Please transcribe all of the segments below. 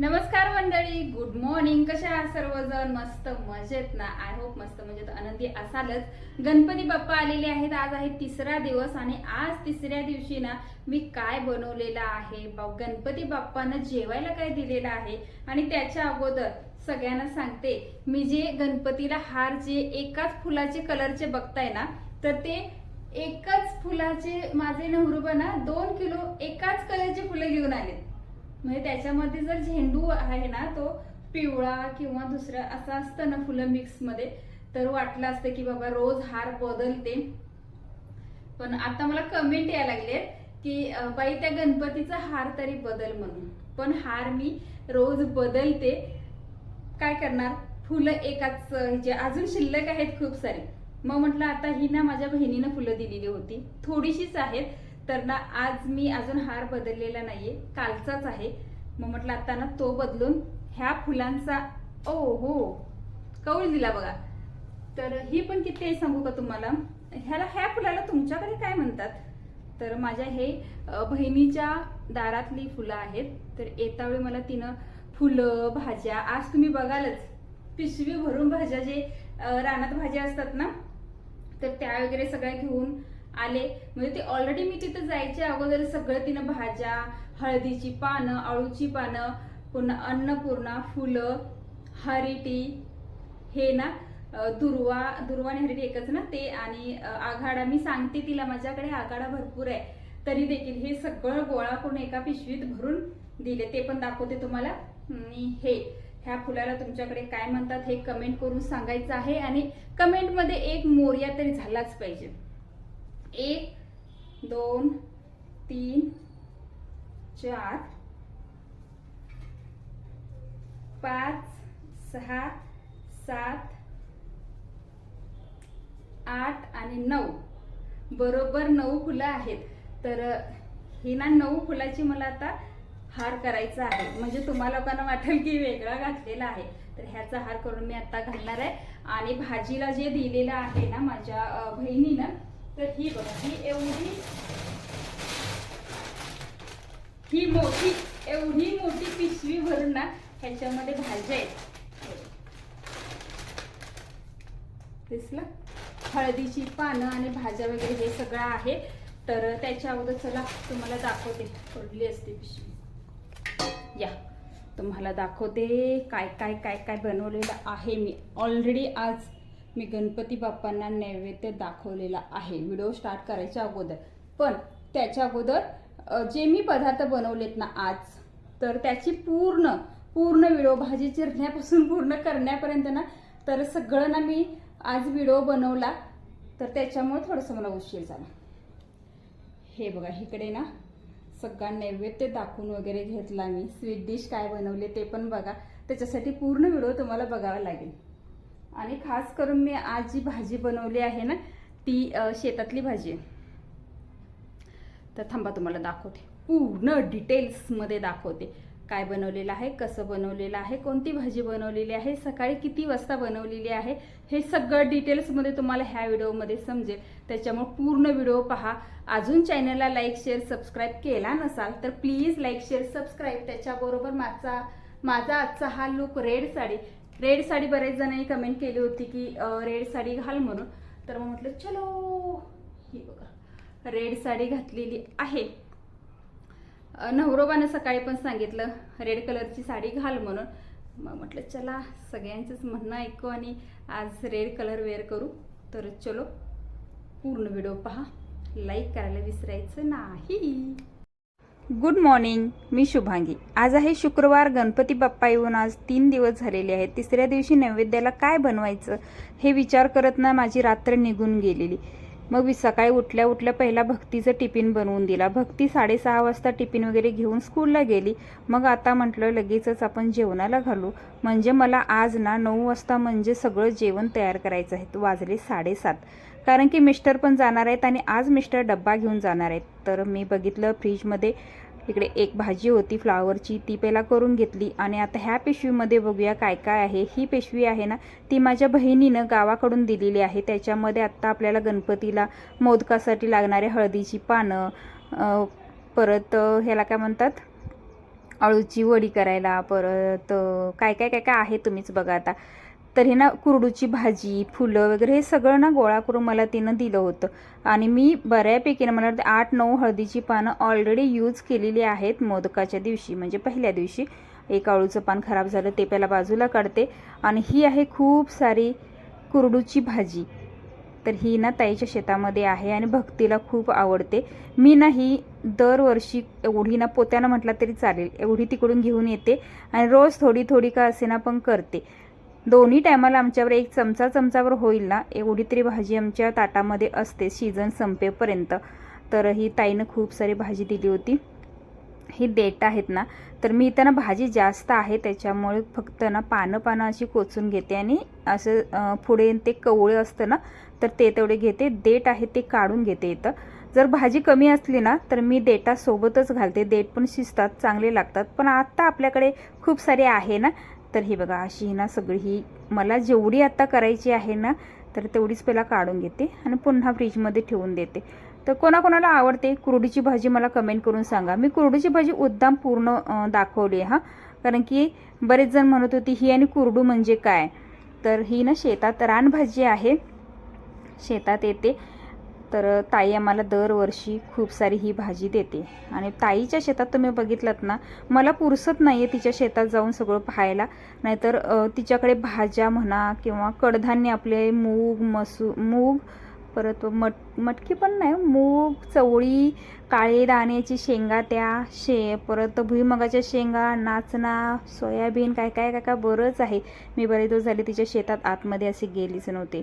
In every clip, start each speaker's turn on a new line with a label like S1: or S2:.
S1: नमस्कार मंडळी good morning कशा आहात सर्वजण? मस्त मजेत ना? आय होप मस्त मजेत. आनंदी असालच. गणपती बाप्पा आलेले आहेत. आज आहे तिसरा दिवस आणि आज तिसऱ्या दिवशी ना मी काय बनवलेलं आहे? बा- गणपती बाप्पानं जेवायला काय दिलेलं आहे? आणि त्याच्या अगोदर सगळ्यांना सांगते मी जे गणपतीला हार जे एकाच फुलाचे कलरचे बघताय ना तर ते एकाच फुलाचे माझे नवरुबा ना दोन किलो एकाच कलरचे फुलं घेऊन आले म्हणजे त्याच्यामध्ये जर झेंडू आहे ना तो पिवळा किंवा दुसरा असा असतं ना फुलं मिक्समध्ये तर वाटलं असतं की बाबा रोज हार बदलते. पण आता मला कमेंट यायला लागले की बाई त्या गणपतीचा हार तरी बदल म्हणून. पण हार मी रोज बदलते. काय करणार? फुलं एकाच जे अजून शिल्लक आहेत खूप सारी. मग म्हटलं आता ही ना माझ्या बहिणीनं फुलं दिलेली होती. थोडीशीच आहेत. तर ना आज मी अजून हार बदललेला नाहीये. कालचाच आहे. मग म्हटलं आता ना तो बदलून ह्या फुलांचा ओ हो कौल दिला बघा. तर ही पण किती आहे सांगू का तुम्हाला? ह्याला ह्या फुलाला तुमच्याकडे काय म्हणतात? तर माझ्या हे बहिणीच्या दारातली फुलं आहेत. तर येतावेळी मला तिनं फुलं भाज्या आज तुम्ही बघालच. पिशवी भरून भाज्या जे रानात भाज्या असतात ना तर त्या वगैरे सगळ्या घेऊन आले. म्हणजे ते ऑलरेडी मी तिथं जायच्या अगोदर सगळं तिनं भाज्या हळदीची पानं आळूची पानं पुन्हा अन्नपूर्णा फुलं हरिटी हे ना दुर्वा दुर्वा आणि हरिटी एकच ना ते आणि आघाडा. मी सांगते तिला माझ्याकडे आघाडा भरपूर आहे. तरी देखील हे सगळं गोळा करून एका पिशवीत भरून दिले. ते पण दाखवते तुम्हाला. आणि हे ह्या फुलाला तुमच्याकडे काय म्हणतात हे कमेंट करून सांगायचं आहे. आणि कमेंटमध्ये एक मोर्या तरी झालाच पाहिजे. एक दोन तीन चार पाच सहा सात आठ आणि नऊ. बरोबर नऊ फुलं आहेत. तर ही ना नऊ फुलाची मला आता हार करायचा आहे. म्हणजे तुम्हाला लोकांना वाटेल की वेगळा घातलेला आहे. तर ह्याचा हार करून मी आता घालणार आहे. आणि भाजीला जे दिलेलं आहे ना माझ्या बहिणीनं तर ही बघा ही एवढी ही मोठी एवढी मोठी पिशवी भरून ना ह्याच्यामध्ये भाज्या आहेत दिसलं? हळदीची पानं आणि भाज्या वगैरे हे सगळं आहे. तर त्याच्या अगोदर चला तुम्हाला दाखवते. पडली असते पिशवी. या. तुम्हाला दाखवते काय काय काय काय बनवलेलं आहे मी. ऑलरेडी आज मी गणपती बाप्पांना नैवेद्य दाखवलेला आहे. व्हिडिओ स्टार्ट करायच्या अगोदर. पण त्याच्या अगोदर जे मी पदार्थ बनवलेत ना आज तर त्याची पूर्ण पूर्ण व्हिडिओ भाजी चिरण्यापासून पूर्ण करण्यापर्यंत ना तर सगळं ना मी आज व्हिडिओ बनवला. तर त्याच्यामुळे थोडंसं मला उशीर झाला. हे बघा इकडे ना सगळा नैवेद्य दाखवून वगैरे घेतला मी. स्वीट डिश काय बनवले ते पण बघा. त्याच्यासाठी पूर्ण व्हिडिओ तुम्हाला बघावा लागेल. आणि खास करून मी आज जी भाजी बनवली आहे ना ती शेतातली भाजी तर थांबा तुम्हाला दाखवते. पूर्ण डिटेल्समध्ये दाखवते. काय बनवलेलं आहे कसं बनवलेलं आहे कोणती भाजी बनवलेली आहे सकाळी किती वाजता बनवलेली आहे हे सगळं डिटेल्समध्ये तुम्हाला ह्या व्हिडिओमध्ये समजेल. त्याच्यामुळे पूर्ण व्हिडिओ पहा. अजून चॅनलला लाईक शेअर सबस्क्राईब केला नसाल तर प्लीज लाईक शेअर सबस्क्राईब त्याच्याबरोबर माझा माझा आजचा हा look red sari. Red sari बरेच जणांनी कमेंट केली होती की रेड साडी घाल म्हणून. तर मग म्हटलं चलो. ही बघा. रेड साडी घातलेली आहे. नवरोबानं सकाळी पण सांगितलं रेड कलरची साडी घाल म्हणून. मग म्हटलं चला सगळ्यांचंच म्हणणं ऐकू आणि आज रेड कलर वेअर करू. तर चलो पूर्ण व्हिडिओ पहा. लाईक करायला विसरायचं नाही. गुड मॉर्निंग मी शुभांगी. आज आहे शुक्रवार गणपती बाप्पा येऊन आज तीन दिवस झालेले आहेत. तिसऱ्या दिवशी नैवेद्याला काय बनवायचं हे विचार करत ना माझी रात्र निघून गेलेली. मग मी सकाळी उठल्या उठल्या पहिला भक्तीचं टिफिन बनवून दिला. भक्ती साडेसहा वाजता टिफिन वगैरे घेऊन स्कूलला गेली. मग आता म्हटलं लगेचच आपण जेवणाला घालू. म्हणजे मला आज ना नऊ वाजता म्हणजे सगळं जेवण तयार करायचं आहे. वाजले साडेसात. कारण की मिस्टर पण जाणार आहेत आणि आज मिस्टर डब्बा घेऊन जाणार आहेत. तर मी बघितलं फ्रीजमध्ये इकडे एक भाजी होती फ्लावरची ती पहिला करून घेतली. आणि आता ह्या पिशवीमध्ये बघूया काय काय आहे. ही पिशवी आहे ना ती माझ्या बहिणीनं गावाकडून दिलेली आहे. त्याच्यामध्ये आत्ता आपल्याला गणपतीला मोदकासाठी लागणारे हळदीची पानं परत ह्याला काय म्हणतात? अळूची वडी करायला परत काय काय काय काय आहे तुम्हीच बघा आता. तर हे ना कुरडूची भाजी फुलं वगैरे हे सगळं ना गोळा करून मला तिनं दिलं होतं. आणि मी बऱ्यापैकी ना मला वाटतं आठ नऊ हळदीची पानं ऑलरेडी यूज केलेली आहेत मोदकाच्या दिवशी म्हणजे पहिल्या दिवशी. एक अळूचं पान खराब झालं ते पहिला बाजूला काढते. आणि ही आहे खूप सारी कुरडूची भाजी. तर ही ना ताईच्या शेतामध्ये आहे आणि भक्तीला खूप आवडते. मी ना ही दरवर्षी एवढी ना पोत्यानं म्हटलं तरी चालेल एवढी तिकडून घेऊन येते. आणि रोज थोडी थोडी का असे ना पण करते. दोन्ही टायमाला आमच्यावर एक चमचा चमचावर होईल ना? एवढी तरी भाजी आमच्या ताटामध्ये असते. सीझन संपेपर्यंत. तर ही ताईनं खूप सारी भाजी दिली होती. ही देठ आहेत ना? तर मी इथं ना भाजी जास्त आहे. त्याच्यामुळे फक्त ना पानं पानं अशी कोचून घेते आणि असं पुढे ते कवळे असतं ना? तर ते तेवढे घेते. देठ आहे ते काढून घेते इथं. जर भाजी कमी असली ना तर मी देटासोबतच घालते. देठ पण शिजतात चांगले लागतात. पण आत्ता आपल्याकडे खूप सारे आहे ना? तर ही बघा अशी ही ना सगळी ही मला जेवढी आता करायची आहे ना तर तेवढीच पहिला काढून घेते आणि पुन्हा फ्रीजमध्ये ठेवून देते. तर कोणाकोणाला आवडते कुरडीची भाजी मला कमेंट करून सांगा. मी कुरडीची भाजी उद्दाम पूर्ण दाखवली आहे कारण की बरेच जण म्हणत होती ही आणि कुरडू म्हणजे काय? तर ही ना शेतात रानभाजी आहे. शेतात येते. तर ताई आम्हाला दरवर्षी खूप सारी ही भाजी देते. आणि ताईच्या शेतात तुम्ही बघितलात ना मला पुरसत नाही आहे तिच्या शेतात जाऊन सगळं पाहायला. नाहीतर तिच्याकडे भाज्या म्हणा किंवा कडधान्य आपले मूग मसू मूग परत मट मटकी पण नाही हो, मूग चवळी काळे दाण्याची शेंगा त्या शे परत भुईमगाच्या शेंगा नाचणा सोयाबीन काय काय काय काय बरंच आहे. मी बरे दिवस झाले तिच्या शेतात आतमध्ये असे गेलीच नव्हते.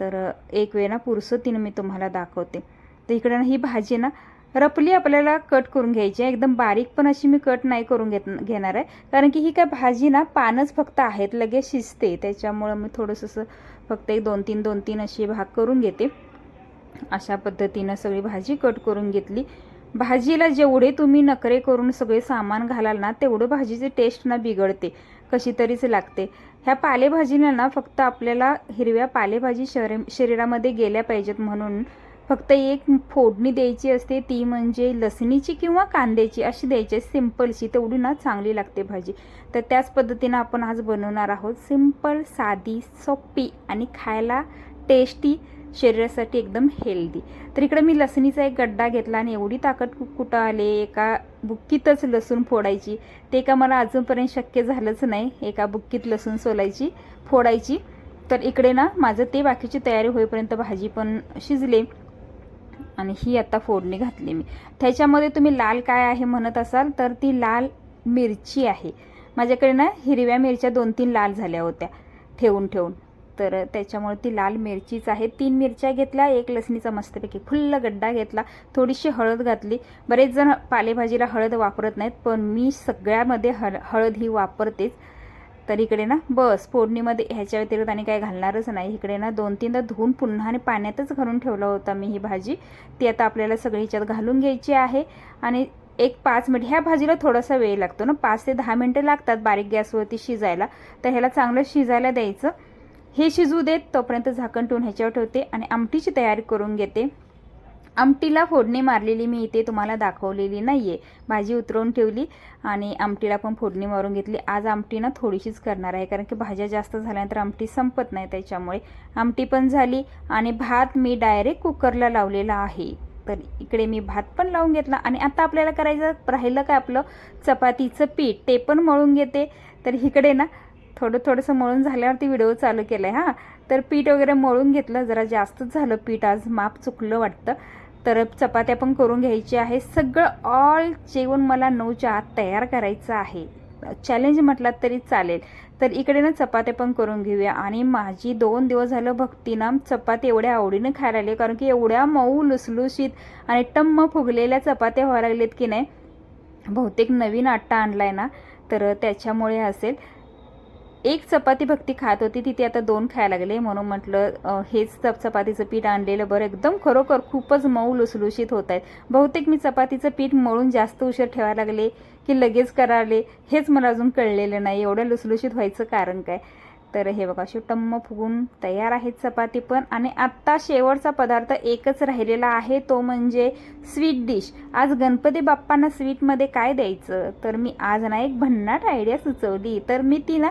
S1: तर एक वेळ ना पुरसतीनं मी तुम्हाला दाखवते. तर इकडे ना ही भाजी ना रपली आपल्याला कट करून घ्यायची आहे. एकदम बारीक पण अशी मी कट नाही करून घेत घेणार आहे. कारण की ही काय भाजी ना पानच फक्त आहेत. लगेच शिजते. त्याच्यामुळं मी थोडंसं असं फक्त एक दोन तीन दोन तीन अशी भाग करून घेते. अशा पद्धतीनं सगळी भाजी कट करून घेतली. भाजीला जेवढे तुम्ही नखरे करून सगळे सामान घालाल ना तेवढं भाजीची टेस्ट ना बिघडते. कशी तरीच लागते. ह्या पालेभाजीला ना फक्त आपल्याला हिरव्या पालेभाजी शरी शरीरामध्ये गेल्या पाहिजेत म्हणून फक्त एक फोडणी द्यायची असते ती म्हणजे लसणीची किंवा कांद्याची अशी द्यायची आहे. सिम्पलशी तेवढी ना चांगली लागते भाजी. तर त्याच पद्धतीनं आपण आज बनवणार आहोत सिंपल साधी सोपी आणि खायला टेस्टी शरीरासाठी एकदम हेल्दी. तर इकडे मी लसणीचा एक गड्डा घेतला आणि एवढी ताकद कुठं आले? एका बुक्कीतच लसूण फोडायची. ते का मला अजूनपर्यंत शक्य झालंच नाही. एका बुक्कीत लसूण सोलायची फोडायची. तर इकडे ना माझं ते बाकीची तयारी होईपर्यंत भाजी पण शिजले. आणि ही आता फोडणी घातली मी. त्याच्यामध्ये तुम्ही लाल काय आहे म्हणत असाल तर ती लाल मिरची आहे. माझ्याकडे ना हिरव्या मिरच्या दोन तीन लाल झाल्या होत्या ठेवून ठेवून. तर त्याच्यामुळे ती लाल मिरचीच आहे. तीन मिरच्या घेतल्या एक लसणीचा मस्तपैकी फुल्ल गड्डा घेतला थोडीशी हळद घातली. बरेच जण पालेभाजीला हळद वापरत नाहीत पण मी सगळ्यामध्ये हळ हळद ही वापरतेच. तर इकडे ना बस फोडणीमध्ये ह्याच्या व्यतिरिक्त आणि काय घालणारच नाही. इकडे ना दोन तीनदा धुवून पुन्हा आणि पाण्यातच घालून ठेवला होता मी ही भाजी. ती आता आपल्याला सगळी ह्याच्यात घालून घ्यायची आहे. आणि एक पाच मिनिट ह्या भाजीला थोडासा वेळ लागतो ना पाच ते दहा मिनटं लागतात बारीक गॅसवरती शिजायला. तर ह्याला चांगलं शिजायला द्यायचं. हे शिजू देत तोपर्यंत झाकण ठेवून ह्याच्यावर ठेवते आणि आमटीची तयारी करून घेते. आमटीला फोडणी मारलेली मी इथे तुम्हाला दाखवलेली नाही आहे भाजी उतरवून ठेवली आणि आमटीला पण फोडणी मारून घेतली. आज आमटी ना थोडीशीच करणार आहे कारण की भाज्या जास्त झाल्यानंतर आमटी संपत नाही त्याच्यामुळे. आमटी पण झाली आणि भात मी डायरेक्ट कुकरला लावलेला आहे. तर इकडे मी भात पण लावून घेतला आणि आता आपल्याला करायचं राहिलं काय आपलं? चपातीचं पीठ. ते पण मळून घेते. तर इकडे ना थोडं थोडंसं मळून झाल्यावरती व्हिडिओ चालू केला आहे हां. तर पीठ वगैरे मळून घेतलं. जरा जास्तच झालं पीठ. आज माप चुकलं वाटतं. तर चपात्या पण करून घ्यायची आहे. सगळं ऑल जेवण मला नऊच्या आत तयार करायचं आहे. चॅलेंज म्हटलात तरी चालेल. तर इकडे ना चपात्या पण करून घेऊया. आणि माझी दोन दिवस झालं भक्तीनाम चपाती एवढ्या आवडीने खायला लागले. कारण की एवढ्या मऊ लुसलुशीत आणि टम्म फुगलेल्या चपात्या व्हायला लागलेत की नाही. बहुतेक नवीन आट्टा आहे ना. तर त्याच्यामुळे असेल. एक चपाती भक्ती खात होती तिथे आता दोन खायला लागले. म्हणून म्हटलं हेच चप चपातीचं पीठ आणलेलं बरं. एकदम खरोखर खूपच मऊ लुसलुशीत होत आहेत. बहुतेक मी चपातीचं पीठ मळून जास्त उशीर ठेवायला लागले की लगेच कराले. हेच मला अजून कळलेलं नाही. एवढं लुसलुशीत व्हायचं कारण काय? तर हे बघा अशी टम्म फुगून तयार आहेत चपाती पण. आणि आत्ता शेवटचा पदार्थ एकच राहिलेला आहे तो म्हणजे स्वीट डिश. आज गणपती बाप्पांना स्वीटमध्ये काय द्यायचं? तर मी आज ना एक भन्नाट आयडिया सुचवली. तर मी ती ना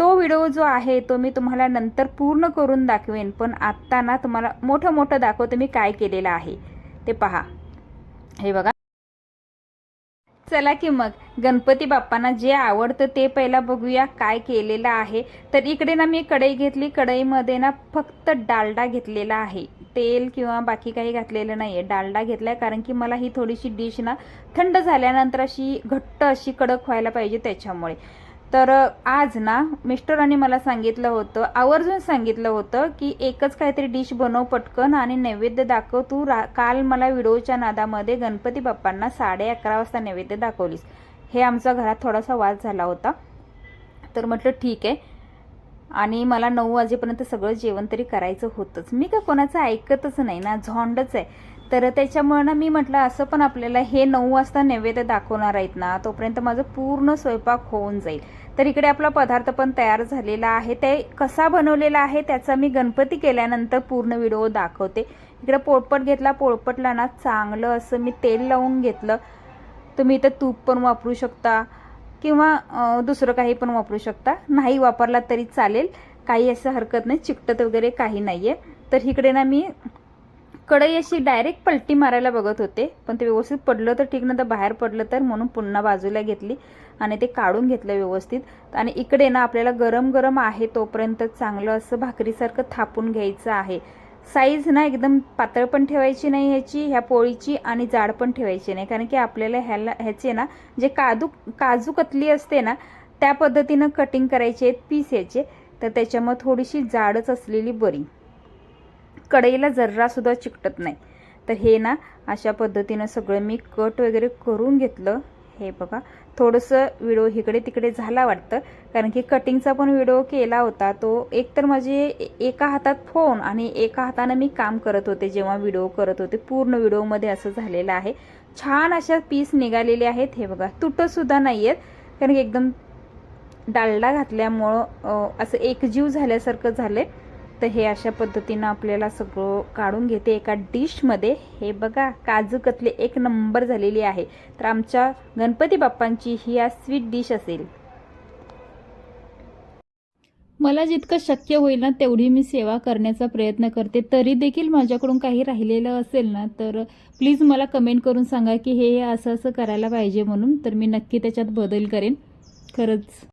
S1: तो व्हिडिओ जो आहे तो मी तुम्हाला नंतर पूर्ण करून दाखवेन पण आत्ता ना तुम्हाला मोठं मोठं दाखवते मी काय केलेलं आहे. ते पहा. हे बघा. चला की मग गणपती बाप्पांना जे आवडतं ते पहिला बघूया काय केलेलं आहे. तर इकडे ना मी कढई घेतली कढईमध्ये ना फक्त डालडा घेतलेला आहे. तेल किंवा बाकी काही घातलेलं नाही आहे डालडा घेतला आहे कारण की मला ही थोडीशी डिश ना थंड झाल्यानंतर अशी घट्ट अशी कडक व्हायला पाहिजे त्याच्यामुळे. तर आज ना मिस्टरांनी मला सांगितलं होतं आवर्जून सांगितलं होतं की एकच काहीतरी डिश बनव पटकन आणि नैवेद्य दाखव. तू रा काल मला व्हिडिओच्या नादामध्ये गणपती बाप्पांना साडे अकरा वाजता नैवेद्य दाखवलीस. हे आमच्या घरात थोडासा वाद झाला होता. तर म्हटलं ठीक आहे. आणि मला नऊ वाजेपर्यंत सगळं जेवण तरी करायचं होतंच. मी का कोणाचं ऐकतच नाही ना झोंडच आहे. तर त्याच्यामुळं ना मी म्हटलं असं पण आपल्याला हे नऊ वाजता नैवेद्य दाखवणार आहेत ना तोपर्यंत माझं पूर्ण स्वयंपाक होऊन जाईल. तर इकडे आपला पदार्थ पण तयार झालेला आहे. ते कसा बनवलेला आहे त्याचा मी गणपती केल्यानंतर पूर्ण व्हिडिओ दाखवते. इकडे पोळपट घेतला पोळपटला ना चांगलं असं मी तेल लावून घेतलं. तुम्ही इथं तूप पण वापरू शकता किंवा दुसरं काही पण वापरू शकता. नाही वापरला तरी चालेल. काही असं हरकत नाही. चिकटत वगैरे काही नाही आहे तर इकडे ना मी कढई अशी डायरेक्ट पलटी मारायला बघत होते. पण ते व्यवस्थित पडलं तर ठीक नाही तर बाहेर पडलं तर म्हणून पुन्हा बाजूला घेतली आणि ते काढून घेतलं व्यवस्थित. आणि इकडे ना आपल्याला गरम गरम आहे तोपर्यंत चांगलं असं भाकरीसारखं थापून घ्यायचं आहे. साईज ना एकदम पातळ पण ठेवायची नाही ह्याची ह्या पोळीची आणि जाड पण ठेवायची नाही. कारण की आपल्याला ह्याला ह्याचे ना जे काजू काजू कतली असते ना त्या पद्धतीनं कटिंग करायचे आहेत पीस याचे तर त्याच्यामुळे थोडीशी जाडच असलेली बरी. कढईला जर्रासुद्धा चिकटत नाही. तर हे ना अशा पद्धतीनं सगळं मी कट वगैरे करून घेतलं. हे बघा थोडंसं व्हिडिओ इकडे तिकडे झाला वाटतं कारण की कटिंगचा पण व्हिडिओ केला होता. तो एक तर माझे एका हातात फोन आणि एका हातानं मी काम करत होते जेव्हा व्हिडिओ करत होते. पूर्ण व्हिडिओमध्ये असं झालेलं आहे. छान अशा पीस निघालेले आहेत. हे बघा तुटतसुद्धा नाही आहेत कारण की एकदम डालडा घातल्यामुळं असं एकजीव झाल्यासारखं झालं आहे तर हे अशा पद्धतीनं आपल्याला सगळं काढून घेते एका डिशमध्ये. हे बघा काजू कतली एक नंबर झालेली आहे. तर आमच्या गणपती बाप्पांची ही आज स्वीट डिश असेल.
S2: मला जितकं शक्य होईल ना तेवढी मी सेवा करण्याचा प्रयत्न करते. तरी देखील माझ्याकडून काही राहिलेलं असेल ना तर प्लीज मला कमेंट करून सांगा की हे असं असं करायला पाहिजे म्हणून. तर मी नक्की त्याच्यात बदल करेन. खरंच.